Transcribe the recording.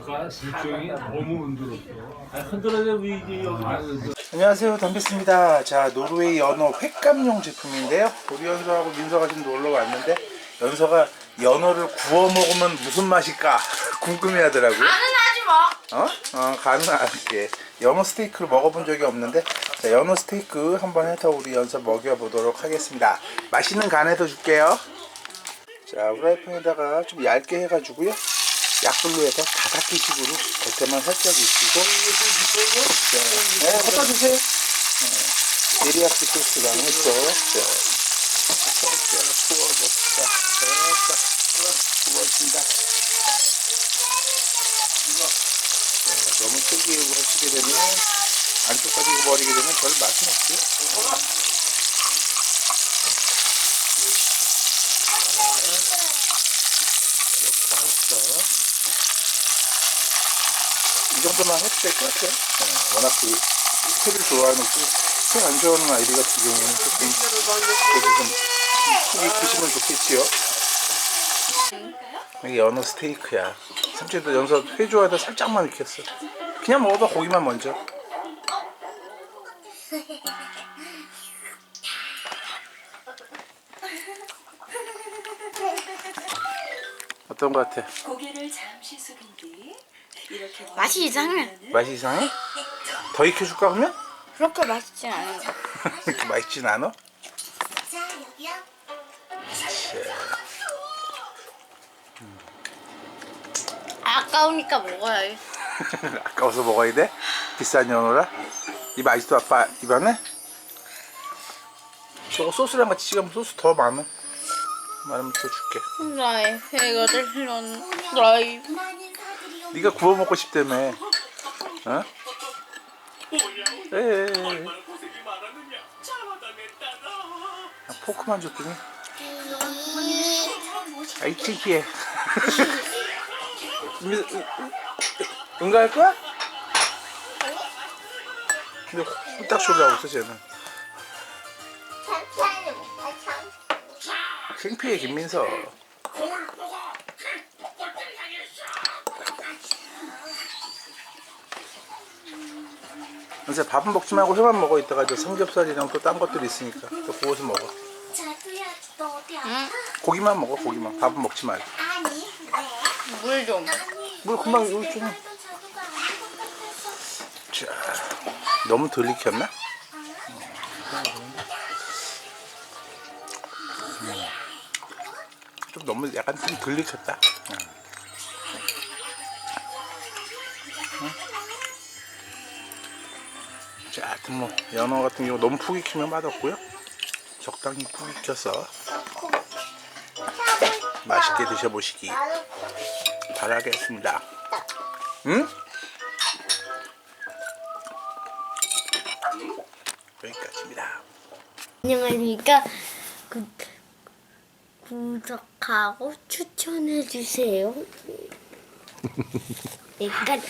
아까 실종이 너무 흔들었어. 아, 여기 아유, 안녕하세요. 덤비스입니다. 자 노르웨이 연어 횟감용 제품인데요. 우리 연서하고 민서가 지금 놀러 왔는데 연서가 연어를 구워 먹으면 무슨 맛일까 궁금해 하더라고요. 가능하지 뭐. 어? 어 가능하게. 연어 스테이크를 먹어본 적이 없는데 자, 연어 스테이크 한번 해서 우리 연서 먹여보도록 하겠습니다. 맛있는 간 해서 줄게요. 자 후라이팬에다가 좀 얇게 해가지고요 약불로 해서 다닥기식으로 겉에만 살짝 익히고. 자, 네. 걷다 주세요. 네, 데리야끼 소스랑 해서. 자, 살짝 구워줬다 살짝 구워진다 자, 너무 세게 하시게 되면 안쪽까지 익어버리게 되면 별 맛은 없고요 이렇게 해서 이 정도만 해도 될 것 같아요. 네, 워낙 그 회를 좋아하는 회안 좋아하는 아이들 같은 경우는 조금 그래도 좀 속이 크시면 좋겠지요. 이게 연어 스테이크야. 삼촌도 연서 회 좋아하다 살짝만 익혔어. 그냥 먹어봐 고기만 먼저. 어떤 것 같아? 고개를 잠시 숙인 뒤 맛이 이상해. 맛이 이상해? 더 익혀줄까 그러면? 그렇게 맛있진 않아요. 그렇게 맛있진 않아? 자, 여기요. 아까우니까 먹어요. 아까워서 먹어야 돼? 비싼 연어라? 이 맛있어 아빠 입안에? 저거 소스랑 같이 찍으면 소스 더 많아 많으면 더 줄게 나의 회가를 이런 나의 네가 구워 먹고 싶다며. 어? 에이 아, 포크만 줬더니? 아이 특이해. 응- 응- 응- 응가할 거야? 근데 후딱 소리하고 있어 쟤는. 창피해 김민서 요새 밥은 먹지 말고 회만 먹어 이따가 저 삼겹살이랑 또 딴 것들이 있으니까 또 구워서 먹어 응? 고기만 먹어 고기만 밥은 먹지 말고 물 좀. 물 금방 여기 좀 자, 너무 덜 익혔나? 음. 좀 너무 약간 좀 덜 익혔다. 음. 자, 하여튼 뭐 연어 같은 경우 너무 푹 익히면 맛없고요. 적당히 푹 익혀서 맛있게 드셔보시기 바라겠습니다. 응? 여기까지입니다. 안녕하십니까. 구, 구독하고 추천해주세요. 여기까지.